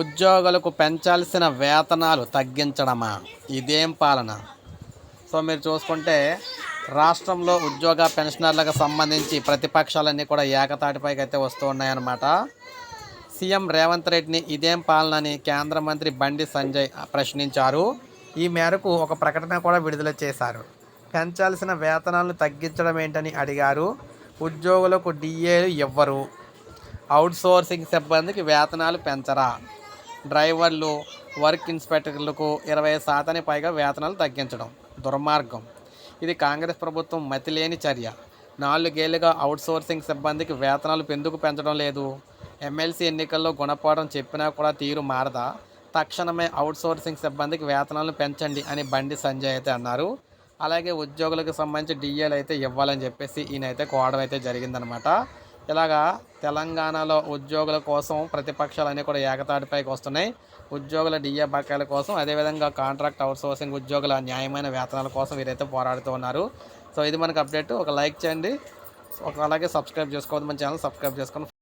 ఉద్యోగులకు పెంచాల్సిన వేతనాలు తగ్గించడమా? ఇదేం పాలన? సో మీరు చూసుకుంటే రాష్ట్రంలో ఉద్యోగ పెన్షనర్లకు సంబంధించి ప్రతిపక్షాలన్నీ కూడా ఏకతాటిపైకి అయితే వస్తూ ఉన్నాయన్నమాట. సీఎం రేవంత్ రెడ్డిని ఇదేం పాలనని కేంద్ర మంత్రి బండి సంజయ్ ప్రశ్నించారు. ఈ మేరకు ఒక ప్రకటన కూడా విడుదల చేశారు. పెంచాల్సిన వేతనాలను తగ్గించడం ఏంటని అడిగారు. ఉద్యోగులకు డిఏలు ఇవ్వరు అవుట్సోర్సింగ్ సిబ్బందికి వేతనాలు పెంచరా? డ్రైవర్లు వర్క్ ఇన్స్పెక్టర్లకు ఇరవై శాతానికి పైగా వేతనాలు తగ్గించడం దుర్మార్గం. ఇది కాంగ్రెస్ ప్రభుత్వం మతిలేని చర్య. నాలుగేళ్ళుగా అవుట్సోర్సింగ్ సిబ్బందికి వేతనాలు ఎందుకు పెంచడం లేదు? ఎమ్మెల్సీ ఎన్నికల్లో గుణపాఠం చెప్పినా కూడా తీరు మారదా? తక్షణమే అవుట్సోర్సింగ్ సిబ్బందికి వేతనాలను పెంచండి అని బండి సంజయ్ అయితే అన్నారు. అలాగే ఉద్యోగులకు సంబంధించి డిఏలు అయితే ఇవ్వాలని చెప్పేసి ఈయన అయితే కోవడం అయితే జరిగిందనమాట ఇలాగా తెలంగాణలో ఉద్యోగుల కోసం ప్రతిపక్షాలన్నీ కూడా ఏకతాటిపైకి వస్తున్నాయి. ఉద్యోగుల డిఏ బకాయిల కోసం అదేవిధంగా కాంట్రాక్ట్ అవుట్సోర్సింగ్ ఉద్యోగుల న్యాయమైన వేతనాల కోసం వీరైతే పోరాడుతూ ఉన్నారు. సో ఇది మనకు అప్డేట్. ఒక లైక్ చేయండి. ఒక అలాగే సబ్స్క్రైబ్ చేసుకోవద్దు మన ఛానల్ సబ్స్క్రైబ్ చేసుకొని